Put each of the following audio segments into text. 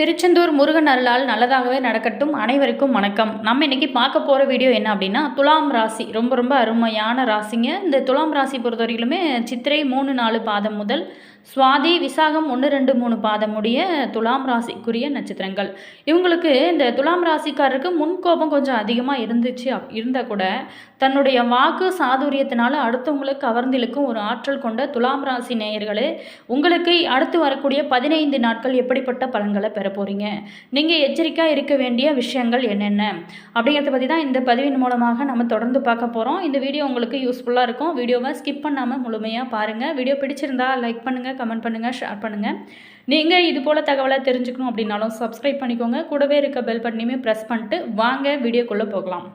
திருச்செந்தூர் முருகன் அருளால் நல்லதாகவே நடக்கட்டும் அனைவருக்கும் வணக்கம். நம்ம இன்றைக்கி பார்க்க போகிற வீடியோ என்ன அப்படின்னா துலாம் ராசி. ரொம்ப ரொம்ப அருமையான ராசிங்க. இந்த துலாம் ராசி பொறுத்த வரையிலுமே சித்திரை மூணு நாலு பாதம் முதல் சுவாதி விசாகம் ஒன்று ரெண்டு மூணு பாதம் துலாம் ராசிக்குரிய நட்சத்திரங்கள். இவங்களுக்கு இந்த துலாம் ராசிக்காரருக்கு முன்கோபம் கொஞ்சம் அதிகமாக இருந்துச்சு அப்- இருந்தால் கூட தன்னுடைய வாக்கு சாதுரியத்தினால அடுத்தவங்களை கவர்ந்திழுக்கும் ஒரு ஆற்றல் கொண்ட துலாம் ராசி நேயர்களே உங்களுக்கு அடுத்து வரக்கூடிய பதினைந்து நாட்கள் எப்படிப்பட்ட பலன்களை பெற போகிறீங்க நீங்கள் எச்சரிக்கையாக இருக்க வேண்டிய விஷயங்கள் என்னென்ன? அப்படிங்கிறத பற்றி தான் இந்த பதிவின் மூலமாக நம்ம தொடர்ந்து பார்க்க போகிறோம் இந்த வீடியோ உங்களுக்கு யூஸ்ஃபுல்லாக இருக்கும். வீடியோவை ஸ்கிப் பண்ணாமல் முழுமையாக பாருங்கள் வீடியோ பிடிச்சிருந்தா லைக் பண்ணுங்கள் கமெண்ட் பண்ணுங்கள் ஷேர் பண்ணுங்கள் நீங்கள் இது போல் தகவலை தெரிஞ்சுக்கணும் அப்படின்னாலும் சப்ஸ்கிரைப் பண்ணிக்கோங்க. கூடவே இருக்க பெல் பட்டனையுமே ப்ரெஸ் பண்ணிட்டு வாங்க வீடியோக்குள்ளே போகலாம்.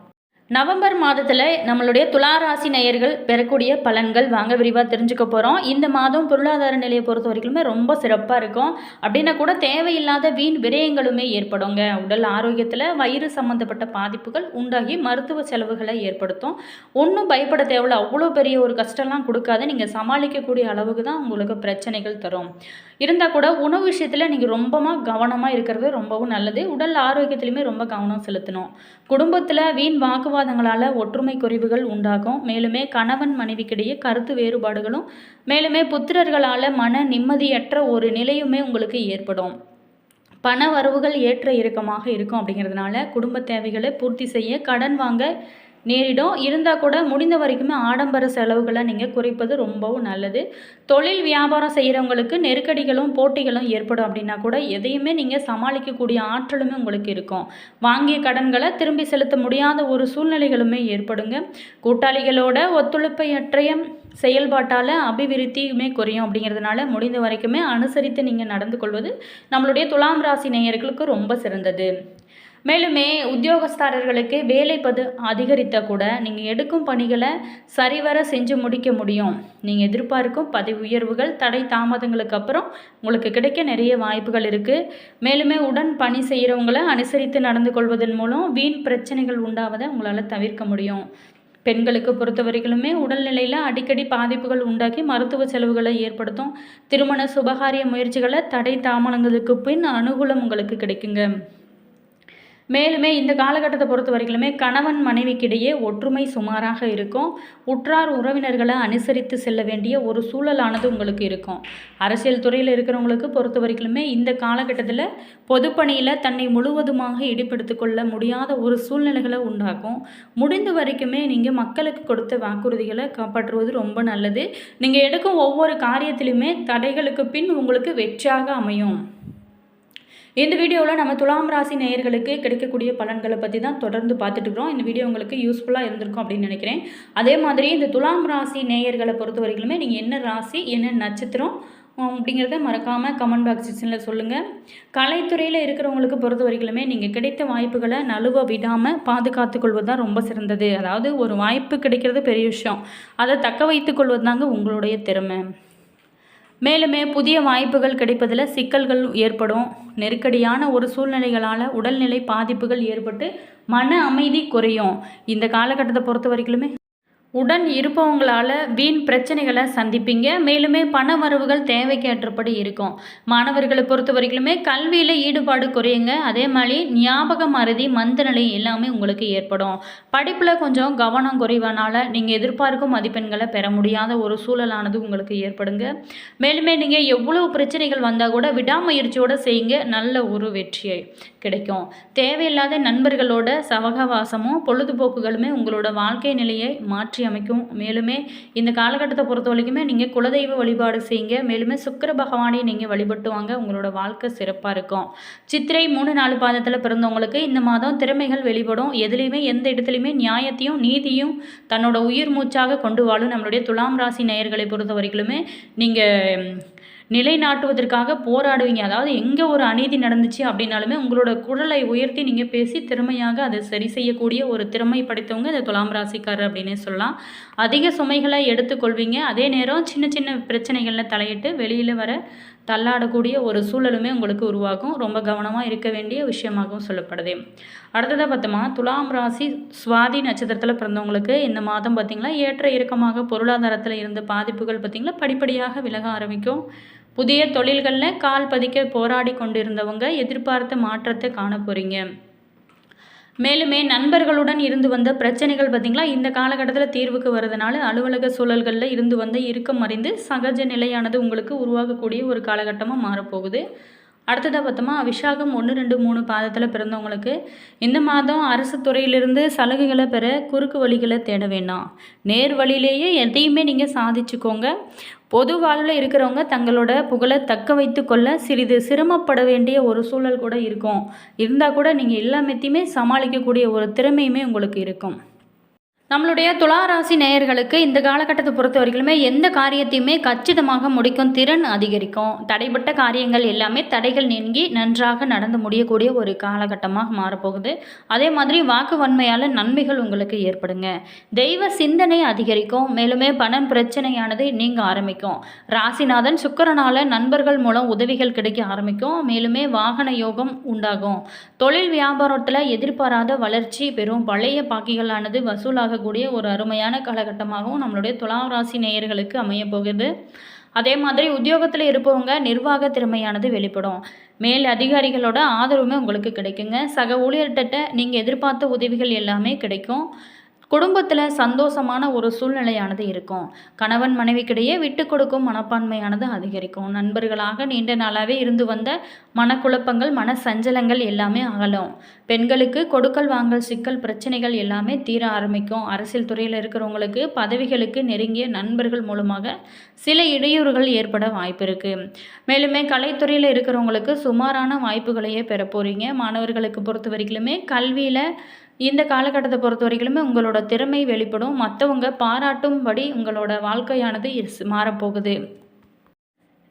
நவம்பர் மாதத்தில் நம்மளுடைய துளாராசி நேயர்கள் பெறக்கூடிய பலன்கள் வாங்க விரிவாக தெரிஞ்சுக்க போகிறோம் இந்த மாதம் பொருளாதார நிலையை பொறுத்த வரைக்குமே ரொம்ப சிறப்பாக இருக்கும். அப்படின்னா கூட தேவையில்லாத வீண் விரயங்களுமே ஏற்படுங்க. உடல் ஆரோக்கியத்தில் வயிறு சம்மந்தப்பட்ட பாதிப்புகள் உண்டாகி மருத்துவ செலவுகளை ஏற்படுத்தும். ஒன்றும் பயப்பட தேவையில்ல. அவ்வளோ பெரிய ஒரு கஷ்டம்லாம் கொடுக்காத நீங்கள் சமாளிக்கக்கூடிய அளவுக்கு தான் உங்களுக்கு பிரச்சனைகள் தரும். இருந்தால் கூட உணவு விஷயத்தில் நீங்கள் ரொம்பமாக கவனமாக இருக்கிறது ரொம்பவும் நல்லது. உடல் ஆரோக்கியத்திலையுமே ரொம்ப கவனம் செலுத்தணும். குடும்பத்தில் வீண் வாக்குவாதங்களால் ஒற்றுமை குறைவுகள் உண்டாகும். மேலுமே கணவன் மனைவிக்கிடையே கருத்து வேறுபாடுகளும் மேலுமே புத்திரர்களால் மன நிம்மதியற்ற ஒரு நிலையுமே உங்களுக்கு ஏற்படும். பண வரவுகள் ஏற்ற இறக்கமாக இருக்கும் அப்படிங்கிறதுனால குடும்ப தேவைகளை பூர்த்தி செய்ய கடன் வாங்க நேரிடும். இருந்தால் கூட முடிந்த வரைக்குமே ஆடம்பர செலவுகளை நீங்கள் குறைப்பது ரொம்பவும் நல்லது. தொழில் வியாபாரம் செய்கிறவங்களுக்கு நெருக்கடிகளும் போட்டிகளும் ஏற்படும் அப்படின்னா கூட எதையுமே நீங்கள் சமாளிக்கக்கூடிய ஆற்றலுமே உங்களுக்கு இருக்கும். வாங்கிய கடன்களை திரும்பி செலுத்த முடியாத ஒரு சூழ்நிலைகளுமே ஏற்படுங்க. கூட்டாளிகளோட ஒத்துழைப்பையற்றைய செயல்பாட்டால் அபிவிருத்தியுமே குறையும் அப்படிங்கிறதுனால முடிந்த வரைக்குமே அனுசரித்து நீங்கள் நடந்து கொள்வது நம்மளுடைய துலாம் ராசி நேயர்களுக்கு ரொம்ப சிறந்தது. மேலுமே உத்தியோகஸ்தாரர்களுக்கு வேலை பது அதிகரித்த கூட நீங்கள் எடுக்கும் பணிகளை சரிவர செஞ்சு முடிக்க முடியும். நீங்கள் எதிர்பார்க்கும் பதவி உயர்வுகள் தடை தாமதங்களுக்கு அப்புறம் உங்களுக்கு கிடைக்க நிறைய வாய்ப்புகள் இருக்குது மேலுமே உடன் பணி செய்கிறவங்கள அனுசரித்து நடந்து கொள்வதன் மூலம் வீண் பிரச்சனைகள் உண்டாவதை உங்களால் தவிர்க்க முடியும். பெண்களுக்கு பொறுத்த வரைக்குமே உடல்நிலையில் அடிக்கடி பாதிப்புகள் உண்டாக்கி மருத்துவ செலவுகளை ஏற்படுத்தும். திருமண சுபகாரிய முயற்சிகளை தடை தாமதங்களுக்கு பின் அனுகூலம் உங்களுக்கு கிடைக்குங்க. மேலுமே இந்த காலகட்டத்தை பொறுத்த வரைக்குமே கணவன் மனைவிக்கிடையே ஒற்றுமை சுமாராக இருக்கும். உற்றார் உறவினர்களை அனுசரித்து செல்ல வேண்டிய ஒரு சூழலானது உங்களுக்கு இருக்கும். அரசியல் துறையில் இருக்கிறவங்களுக்கு பொறுத்த வரைக்குமே இந்த காலகட்டத்தில் பொதுப்பணியில் தன்னை முழுவதுமாக ஈடுபடுத்திக் கொள்ள முடியாத ஒரு சூழ்நிலைகளை உண்டாக்கும். முடிந்த வரைக்குமே நீங்கள் மக்களுக்கு கொடுத்த வாக்குறுதிகளை காப்பாற்றுவது ரொம்ப நல்லது. நீங்கள் எடுக்கும் ஒவ்வொரு காரியத்திலுமே தடைகளுக்கு பின் உங்களுக்கு வெற்றியாக அமையும். இந்த வீடியோவில் நம்ம துலாம் ராசி நேயர்களுக்கு கிடைக்கக்கூடிய பலன்களை பற்றி தான் தொடர்ந்து பார்த்துட்டு இருக்கிறோம். இந்த வீடியோ உங்களுக்கு யூஸ்ஃபுல்லாக இருந்திருக்கும் அப்படின்னு நினைக்கிறேன். அதே மாதிரி இந்த துலாம் ராசி நேயர்களை பொறுத்த வரைக்குமே நீங்கள் என்ன ராசி என்ன நட்சத்திரம் அப்படிங்கிறத மறக்காமல் கமெண்ட் பாக்ஸ் செக்ஷனில் சொல்லுங்கள் கலைத்துறையில் இருக்கிறவங்களுக்கு பொறுத்த வரைக்குமே நீங்கள் கிடைத்த வாய்ப்புகளை நழுவ விடாமல் பாதுகாத்து கொள்வது தான் ரொம்ப சிறந்தது. அதாவது ஒரு வாய்ப்பு கிடைக்கிறது பெரிய விஷயம். அதை தக்க வைத்துக் கொள்வது தாங்க உங்களுடைய திறமை. மேலுமே புதிய வாய்ப்புகள் கிடைப்பதில் சிக்கல்கள் ஏற்படும். நெருக்கடியான ஒரு சூழ்நிலைகளால் உடல்நிலை பாதிப்புகள் ஏற்பட்டு மன அமைதி குறையும். இந்த காலகட்டத்தை பொறுத்த வரைக்குமே உடன் இருப்பவங்களால வீண் பிரச்சனைகளை சந்திப்பீங்க. மேலுமே பண வரவுகள் தேவைக்கேற்றபடி இருக்கும். மாணவர்களை பொறுத்த வரைக்குமே கல்வியில் ஈடுபாடு குறையுங்க. அதே மாதிரி ஞாபக மறதி மந்தநிலை எல்லாமே உங்களுக்கு ஏற்படும். படிப்பில் கொஞ்சம் கவனம் குறைவானால நீங்கள் எதிர்பார்க்கும் மதிப்பெண்களை பெற முடியாத ஒரு சூழலானது உங்களுக்கு ஏற்படுங்க. மேலுமே நீங்கள் எவ்வளோ பிரச்சனைகள் வந்தால் கூட விடாமுயற்சியோடு செய்யுங்க. நல்ல ஒரு வெற்றியை கிடைக்கும். தேவையில்லாத நண்பர்களோட சவகவாசமும் பொழுதுபோக்குகளுமே உங்களோட வாழ்க்கை நிலையை மாற்றி அமைக்கும். மேலுமே இந்த காலகட்டத்தை பொறுத்த வரைக்குமே நீங்கள் குலதெய்வ வழிபாடு செய்யுங்க. மேலுமே சுக்கர பகவானை நீங்கள் வழிபட்டு வாங்க. உங்களோட வாழ்க்கை சிறப்பாக இருக்கும். சித்திரை மூணு நாலு பாதத்தில் பிறந்தவங்களுக்கு இந்த மாதம் திறமைகள் வெளிப்படும். எதுலேயுமே எந்த இடத்துலையுமே நியாயத்தையும் நீதியும் தன்னோட உயிர் மூச்சாக கொண்டு வாழும் நம்மளுடைய துலாம் ராசி நேயர்களை பொறுத்த வரைக்குமே நீங்கள் நிலைநாட்டுவதற்காக போராடுவீங்க. அதாவது எங்கே ஒரு அநீதி நடந்துச்சு அப்படின்னாலுமே உங்களோட குரலை உயர்த்தி நீங்கள் பேசி திறமையாக அதை சரி செய்யக்கூடிய ஒரு திறமை படைத்தவங்க இந்த துலாம் ராசிக்காரர் அப்படின்னே சொல்லலாம். அதிக சுமைகளை எடுத்துக்கொள்வீங்க. அதே நேரம் சின்ன சின்ன பிரச்சனைகளில் தலையிட்டு வெளியில் வர தள்ளாடக்கூடிய ஒரு சூழலுமே உங்களுக்கு உருவாகும். ரொம்ப கவனமாக இருக்க வேண்டிய விஷயமாகவும் சொல்லப்படுது. அடுத்ததாக பார்த்தோமா துலாம் ராசி சுவாதி நட்சத்திரத்தில் பிறந்தவங்களுக்கு இந்த மாதம் பார்த்திங்களா ஏற்ற இறக்கமாக பொருளாதாரத்தில் இருந்த பாதிப்புகள் பார்த்திங்களா படிப்படியாக விலக ஆரம்பிக்கும். புதிய தொழில்களில் கால் பதிக்க போராடி கொண்டிருந்தவங்க எதிர்பார்த்த மாற்றத்தை காண போகிறீங்க மேலுமே நண்பர்களுடன் இருந்து வந்த பிரச்சனைகள் பார்த்திங்களா? இந்த காலகட்டத்தில் தீர்வுக்கு வரதுனால அலுவலக சூழல்களில் இருந்து வந்த இறுக்கம் அறிந்து சகஜ நிலையானது உங்களுக்கு உருவாகக்கூடிய ஒரு காலகட்டமாக மாறப்போகுது. அடுத்ததாக பார்த்தோமா விசாகம் ஒன்று ரெண்டு மூணு பாதத்தில் பிறந்தவங்களுக்கு இந்த மாதம் அரசு துறையிலிருந்து சலுகைகளை பெற குறுக்கு வழிகளை தேட வேண்டாம். நேர் வழியிலேயே எதையுமே நீங்கள் சாதிச்சுக்கோங்க. பொது வாழ்வில் இருக்கிறவங்க தங்களோட புகழை தக்க வைத்து கொள்ள சிறிது சிரமப்பட வேண்டிய ஒரு சூழல் கூட இருக்கும். இருந்தால் கூட நீங்கள் எல்லாமேத்தையுமே சமாளிக்கக்கூடிய ஒரு திறமையுமே உங்களுக்கு இருக்கும். நம்மளுடைய துளாராசி நேயர்களுக்கு இந்த காலகட்டத்தை பொறுத்த வரைக்குமே எந்த காரியத்தையுமே கச்சிதமாக முடிக்கும் திறன் அதிகரிக்கும். தடைப்பட்ட காரியங்கள் எல்லாமே தடைகள் நீங்கி நன்றாக நடந்து முடியக்கூடிய ஒரு காலகட்டமாக மாறப்போகுது. அதே மாதிரி வாக்கு வன்மையால் நன்மைகள் உங்களுக்கு ஏற்படுங்க. தெய்வ சிந்தனை அதிகரிக்கும். மேலுமே பணம் பிரச்சனையானது நீங்க ஆரம்பிக்கும். ராசிநாதன் சுக்கரனால நண்பர்கள் மூலம் உதவிகள் கிடைக்க ஆரம்பிக்கும். மேலுமே வாகன யோகம் உண்டாகும். தொழில் வியாபாரத்தில் எதிர்பாராத வளர்ச்சி பெறும். பழைய பாக்கிகளானது வசூலாக ஆகக்கூடிய ஒரு அருமையான காலகட்டமாகவும் நம்மளுடைய துலாம் ராசி நேயர்களுக்கு அமைய போகுது. அதே மாதிரி உத்தியோகத்தில் இருப்பவங்க நிர்வாக திறமையானது வெளிப்படும். மேல் அதிகாரிகளோட ஆதரவுமே உங்களுக்கு கிடைக்குங்க. சக ஊழியர்கிட்ட நீங்கள் எதிர்பார்த்த உதவிகள் எல்லாமே கிடைக்கும். குடும்பத்தில் சந்தோஷமான ஒரு சூழ்நிலையானது இருக்கும். கணவன் மனைவிக்கிடையே விட்டு கொடுக்கும் மனப்பான்மையானது அதிகரிக்கும். நண்பர்களாக நீண்ட நாளாகவே இருந்து வந்த மனக்குழப்பங்கள் மன சஞ்சலங்கள் எல்லாமே அகலும். பெண்களுக்கு கொடுக்கல் வாங்கல் சிக்கல் பிரச்சனைகள் எல்லாமே தீர ஆரம்பிக்கும். அரசியல் துறையில் இருக்கிறவங்களுக்கு பதவிகளுக்கு நெருங்கிய நண்பர்கள் மூலமாக சில இடையூறுகள் ஏற்பட வாய்ப்பு இருக்குது மேலுமே கலைத்துறையில் இருக்கிறவங்களுக்கு சுமாரான வாய்ப்புகளையே பெற போகிறீங்க மாணவர்களுக்கு பொறுத்த வரைக்குமே கல்வியில் இந்த காலகட்டத்தை பொறுத்த வரைக்குமே உங்களோட திறமை வெளிப்படும். மற்றவங்க பாராட்டும்படி உங்களோட வாழ்க்கையானது மாறப்போகுது.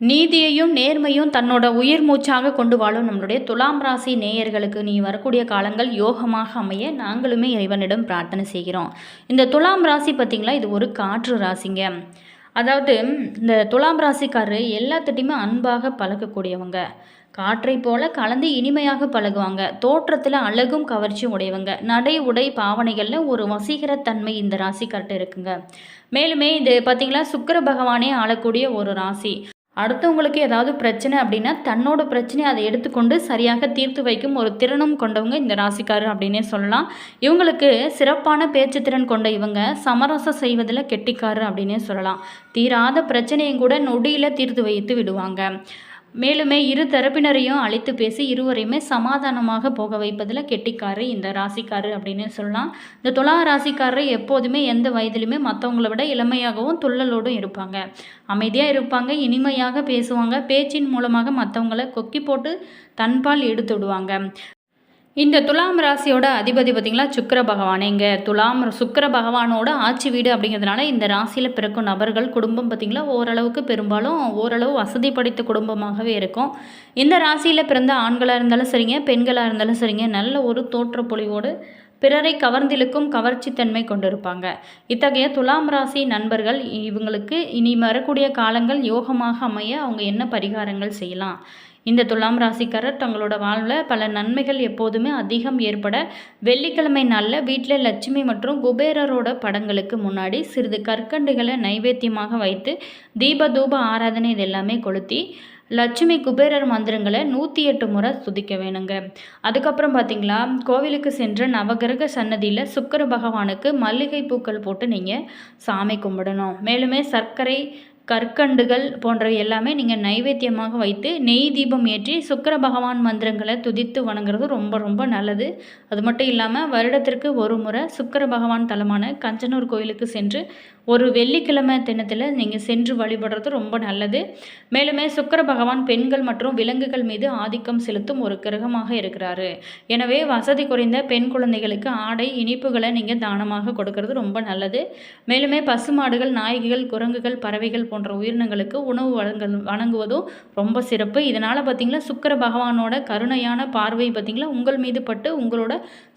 நீதியையும் நேர்மையும் தன்னோட உயிர் மூச்சாக கொண்டு வாழும் நம்மளுடைய துலாம் ராசி நேயர்களுக்கு நீ வரக்கூடிய காலங்கள் யோகமாக அமைய நாங்களுமே இறைவனிடம் பிரார்த்தனை செய்கிறோம். இந்த துலாம் ராசி பார்த்திங்களா? இது ஒரு காற்று ராசிங்க. அதாவது இந்த துலாம் ராசிக்காரரு எல்லாத்திட்டையுமே அன்பாக பழகக்கூடியவங்க. காற்றை போல கலந்து இனிமையாக பழகுவாங்க. தோற்றத்தில் அழகும் கவர்ச்சியும் உடையவங்க. நடை உடை பாவனைகளில் ஒரு வசீகரத்தன்மை இந்த ராசிக்கார்ட்ட இருக்குங்க. மேலுமே இது பார்த்திங்களா சுக்கர பகவானே ஆளக்கூடிய ஒரு ராசி. அடுத்தவங்களுக்கு ஏதாவது பிரச்சனை அப்படின்னா தன்னோட பிரச்சனையை அதை எடுத்துக்கொண்டு சரியாக தீர்த்து வைக்கும் ஒரு திறனும் கொண்டவங்க இந்த ராசிக்காரர் அப்படின்னே சொல்லலாம். இவங்களுக்கு சிறப்பான பேச்சு திறன் கொண்ட இவங்க சமரசம் செய்வதில் கெட்டிக்காரு அப்படின்னே சொல்லலாம். தீராத பிரச்சனையும் கூட நொடியில் தீர்த்து வைத்து விடுவாங்க. மேலுமே இரு தரப்பினரையும் அழைத்து பேசி இருவரையுமே சமாதானமாக போக வைப்பதில் கெட்டிக்காரு இந்த ராசிக்காரு அப்படின்னு சொல்லலாம். இந்த துலா ராசிக்காரர் எப்போதுமே எந்த வயதிலுமே மற்றவங்கள விட இளமையாகவும் துள்ளலோடும் இருப்பாங்க. அமைதியாக இருப்பாங்க இனிமையாக பேசுவாங்க பேச்சின் மூலமாக மற்றவங்களை கொக்கி போட்டு தன்பால் எடுத்து விடுவாங்க. இந்த துலாம் ராசியோட அதிபதி பார்த்திங்களா? சுக்கர பகவான். இங்கே துலாம் சுக்கர பகவானோட ஆட்சி வீடு அப்படிங்கிறதுனால இந்த ராசியில் பிறக்கும் நபர்கள் குடும்பம் பார்த்திங்களா? ஓரளவுக்கு பெரும்பாலும் ஓரளவு வசதி படைத்த குடும்பமாகவே இருக்கும். இந்த ராசியில் பிறந்த ஆண்களாக இருந்தாலும் சரிங்க பெண்களாக இருந்தாலும் சரிங்க நல்ல ஒரு தோற்றப்பொழிவோடு பிறரை கவர்ந்திழுக்கும் கவர்ச்சித்தன்மை கொண்டிருப்பாங்க. இத்தகைய துலாம் ராசி நண்பர்கள் இவங்களுக்கு இனி வரக்கூடிய காலங்கள் யோகமாக அமைய அவங்க என்ன பரிகாரங்கள் செய்யலாம்? இந்த துலாம் ராசிக்காரர் தங்களோட வாழ்வில் பல நன்மைகள் எப்போதுமே அதிகம் ஏற்பட வெள்ளிக்கிழமை நாளில் வீட்டில் லட்சுமி மற்றும் குபேரரோட படங்களுக்கு முன்னாடி சிறிது கற்கண்டுகளை நைவேத்தியமாக வைத்து தீப தூப ஆராதனை இது எல்லாமே கொளுத்தி லட்சுமி குபேரர் மந்திரங்களை நூற்றி எட்டு முறை துதிக்க வேணுங்க. அதுக்கப்புறம் பார்த்தீங்களா கோவிலுக்கு சென்ற நவகிரக சன்னதியில் சுக்கர பகவானுக்கு மல்லிகை பூக்கள் போட்டு நீங்கள் சாமி கும்பிடணும். மேலுமே சர்க்கரை கற்கண்டுகள் போன்றவை எல்லாமே நீங்கள் நைவேத்தியமாக வைத்து நெய் தீபம் ஏற்றி சுக்கர பகவான் மந்திரங்களை துதித்து வணங்குறது ரொம்ப ரொம்ப நல்லது. அது மட்டும் இல்லாமல் வருடத்திற்கு ஒரு முறை சுக்கர பகவான் தலமான கஞ்சனூர் கோயிலுக்கு சென்று ஒரு வெள்ளிக்கிழமை தினத்தில் நீங்கள் சென்று வழிபடுறது ரொம்ப நல்லது. மேலுமே சுக்கர பகவான் பெண்கள் மற்றும் விலங்குகள் மீது ஆதிக்கம் செலுத்தும் ஒரு கிரகமாக இருக்கிறாரு. எனவே வசதி குறைந்த பெண் குழந்தைகளுக்கு ஆடை இனிப்புகளை நீங்கள் தானமாக கொடுக்கறது ரொம்ப நல்லது. மேலுமே பசுமாடுகள் நாய்கள் குரங்குகள் பறவைகள் போன்ற உயிரினங்களுக்கு உணவு வழங்க வழங்குவதும் ரொம்ப சிறப்பு. இதனால் பார்த்திங்களா சுக்கர பகவானோட கருணையான பார்வை பார்த்திங்களா உங்கள் மீது பட்டு உங்களோட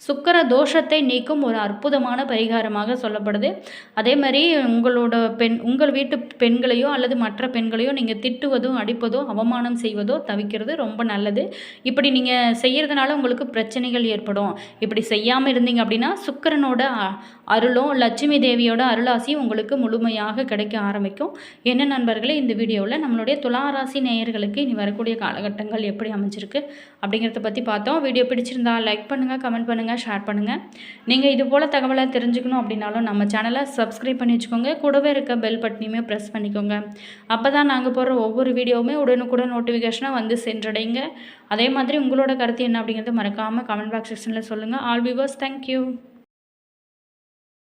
சுக்கர தோஷத்தை நீக்கும் ஒரு அற்புதமான பரிகாரமாக சொல்லப்படுது. அதே மாதிரி உங்களோட பெண் உங்கள் வீட்டு பெண்களையோ அல்லது மற்ற பெண்களையோ நீங்கள் திட்டுவதோ அடிப்பதோ அவமானம் செய்வதோ தவிக்கிறது ரொம்ப நல்லது. இப்படி நீங்கள் செய்கிறதுனால உங்களுக்கு பிரச்சனைகள் ஏற்படும். இப்படி செய்யாமல் இருந்தீங்க அப்படின்னா சுக்கரனோட அ- அருளும் லட்சுமி தேவியோட அருளாசியும் உங்களுக்கு முழுமையாக கிடைக்க ஆரம்பிக்கும். என்ன நண்பர்களே இந்த வீடியோவில் நம்மளுடைய துளாராசி நேயர்களுக்கு இனி வரக்கூடிய காலகட்டங்கள் எப்படி அமைஞ்சிருக்கு அப்படிங்கிறத பற்றி பார்த்தோம். வீடியோ பிடிச்சிருந்தா லைக் பண்ணுங்கள் கமெண்ட் பண்ணுங்கள் ஷேர் பண்ணுங்கள் நீங்கள் இது போல் தகவலை தெரிஞ்சுக்கணும் அப்படின்னாலும் நம்ம சேனலை சப்ஸ்கிரைப் பண்ணி வச்சுக்கோங்க கூடவே இருக்க பெல் பட்டனையுமே ப்ரெஸ் பண்ணிக்கோங்க. அப்போ தான் நாங்கள் போடுற ஒவ்வொரு வீடியோவுமே உடனுக்குடன் நோட்டிஃபிகேஷனாக வந்து சென்றடைங்க. அதே மாதிரி உங்களோட கருத்து என்ன அப்படிங்கிறது மறக்காமல் கமெண்ட் பாக்ஸ் செக்ஷனில் சொல்லுங்கள் ஆல் விவர்ஸ் தேங்க்யூ